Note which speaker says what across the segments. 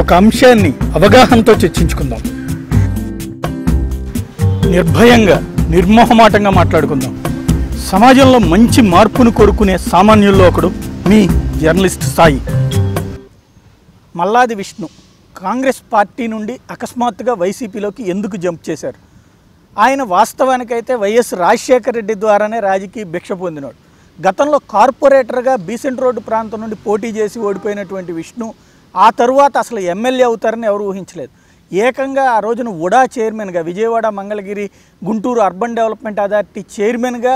Speaker 1: ఒక అంశాన్ని అవగాహనతో చర్చించుకుందాం. నిర్భయంగా నిర్మోహమాటంగా మాట్లాడుకుందాం. సమాజంలో మంచి మార్పును కోరుకునే సామాన్యుల్లో ఒకడు మీ journalist Sai. Malladi Vishnu Congress party నుండి అకస్మాత్తుగా వైసీపీలోకి ఎందుకు జంప్ చేశారు? ఆయన వాస్తవానికైతే వైఎస్ రాజశేఖర రెడ్డి ద్వారానే రాజకీయ భిక్ష పొందినాడు. గతంలో కార్పొరేటర్గా బీసెంట్ రోడ్డు ప్రాంతం నుండి పోటీ చేసి ఓడిపోయినటువంటి విష్ణు ఆ తరువాత అసలు ఎమ్మెల్యే అవుతారని ఎవరు ఊహించలేదు. ఏకంగా ఆ రోజున ఉడా చైర్మన్గా Vijayawada Mangalagiri Guntur urban development authority చైర్మన్గా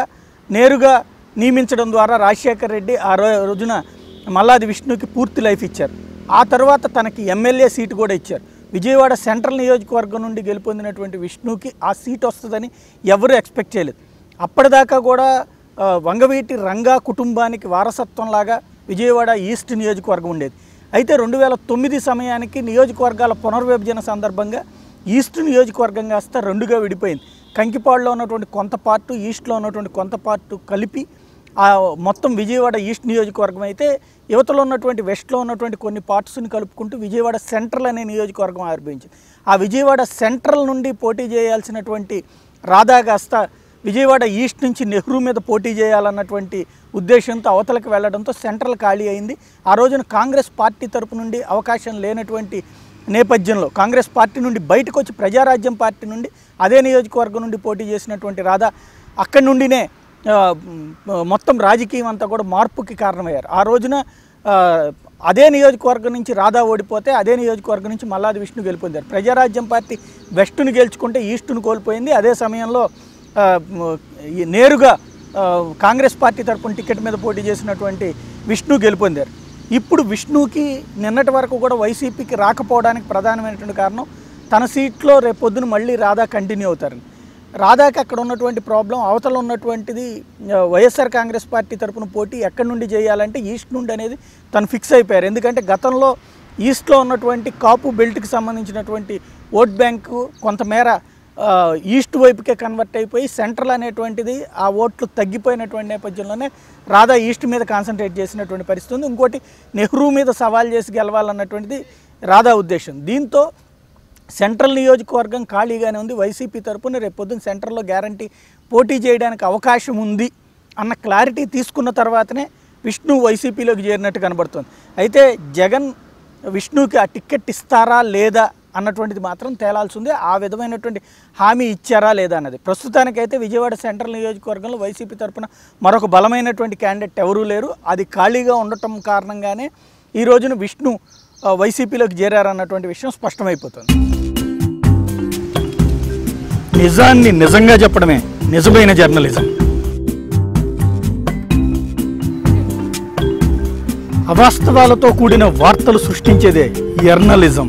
Speaker 1: నేరుగా నియమించడం ద్వారా రాజశేఖర రెడ్డి ఆ రోజున మల్లాది విష్ణుకి పూర్తి లైఫ్ ఇచ్చారు. ఆ తర్వాత తనకి ఎమ్మెల్యే సీటు కూడా ఇచ్చారు. విజయవాడ సెంట్రల్ నియోజకవర్గం నుండి గెలుపొందినటువంటి విష్ణుకి ఆ సీట్ వస్తుందని ఎవరు ఎక్స్పెక్ట్ చేయలేదు. అప్పటిదాకా కూడా వంగవీటి రంగా కుటుంబానికి వారసత్వంలాగా విజయవాడ ఈస్ట్ నియోజకవర్గం ఉండేది. అయితే రెండు వేల తొమ్మిది సమయానికి నియోజకవర్గాల పునర్విభజన సందర్భంగా ఈస్ట్ నియోజకవర్గం కాస్త రెండుగా విడిపోయింది. కంకిపాడులో ఉన్నటువంటి కొంత పార్టు ఈస్ట్లో ఉన్నటువంటి కొంత పార్టు కలిపి ఆ మొత్తం విజయవాడ ఈస్ట్ నియోజకవర్గం అయితే యువతలో ఉన్నటువంటి వెస్ట్లో ఉన్నటువంటి కొన్ని పార్ట్స్ని కలుపుకుంటూ విజయవాడ సెంట్రల్ అనే నియోజకవర్గం ఆవిర్భవించింది. ఆ విజయవాడ సెంట్రల్ నుండి పోటీ చేయాల్సినటువంటి రాధా కాస్త విజయవాడ ఈస్ట్ నుంచి నెహ్రూ మీద పోటీ చేయాలన్నటువంటి ఉద్దేశంతో అవతలకు వెళ్ళడంతో సెంట్రల్ ఖాళీ అయింది. ఆ రోజున కాంగ్రెస్ పార్టీ తరపు నుండి అవకాశం లేనటువంటి నేపథ్యంలో కాంగ్రెస్ పార్టీ నుండి బయటకు వచ్చి ప్రజారాజ్యం పార్టీ నుండి అదే నియోజకవర్గం నుండి పోటీ చేసినటువంటి రాధా అక్కడి నుండినే మొత్తం రాజకీయం అంతా కూడా మార్పుకి కారణమయ్యారు. ఆ రోజున అదే నియోజకవర్గం నుంచి రాధా ఓడిపోతే అదే నియోజకవర్గం నుంచి మల్లాది విష్ణు గెలుపొందారు. ప్రజారాజ్యం పార్టీ వెస్టును గెలుచుకుంటే ఈస్టును కోల్పోయింది. అదే సమయంలో నేరుగా కాంగ్రెస్ పార్టీ తరపున టికెట్ మీద పోటీ చేసినటువంటి విష్ణు గెలుపొందారు. ఇప్పుడు విష్ణుకి నిన్నటి వరకు కూడా వైసీపీకి రాకపోవడానికి ప్రధానమైనటువంటి కారణం తన సీట్లో రేపొద్దున మళ్ళీ రాధా కంటిన్యూ అవుతారని రాధాకి అక్కడ ఉన్నటువంటి ప్రాబ్లం అవతల ఉన్నటువంటిది వైఎస్ఆర్ కాంగ్రెస్ పార్టీ తరపున పోటీ ఎక్కడి నుండి చేయాలంటే ఈస్ట్ నుండి అనేది తను ఫిక్స్ అయిపోయారు. ఎందుకంటే గతంలో ఈస్ట్లో ఉన్నటువంటి కాపు బెల్ట్కి సంబంధించినటువంటి ఓట్ బ్యాంకు కొంతమేర ఈస్ట్ వైపుకే కన్వర్ట్ అయిపోయి సెంట్రల్ అనేటువంటిది ఆ ఓట్లు తగ్గిపోయినటువంటి నేపథ్యంలోనే రాధా ఈస్ట్ మీద కాన్సన్ట్రేట్ చేసినటువంటి పరిస్థితి ఉంది. ఇంకోటి నెహ్రూ మీద సవాల్ చేసి గెలవాలన్నటువంటిది రాధా ఉద్దేశం. దీంతో సెంట్రల్ నియోజకవర్గం ఖాళీగానే ఉంది. వైసీపీ తరపున రేపు పొద్దున్న సెంట్రల్లో గ్యారంటీ పోటీ చేయడానికి అవకాశం ఉంది అన్న క్లారిటీ తీసుకున్న తర్వాతనే విష్ణు వైసీపీలోకి చేరినట్టు కనబడుతుంది. అయితే జగన్ విష్ణుకి ఆ టిక్కెట్ ఇస్తారా లేదా అన్నటువంటిది మాత్రం తేలాల్సి ఉంది ఆ విధమైనటువంటి హామీ ఇచ్చారా లేదా అన్నది. ప్రస్తుతానికైతే విజయవాడ సెంట్రల్ నియోజకవర్గంలో వైసీపీ తరఫున మరొక బలమైనటువంటి క్యాండిడేట్ ఎవరూ లేరు. అది ఖాళీగా ఉండటం కారణంగానే ఈ రోజున విష్ణు వైసీపీలోకి చేరారన్నటువంటి విషయం స్పష్టమైపోతుంది. నిజాన్ని నిజంగా చెప్పడమే నిజమైన జర్నలిజం. అవాస్తవాలతో కూడిన వార్తలు సృష్టించేదే జర్నలిజం.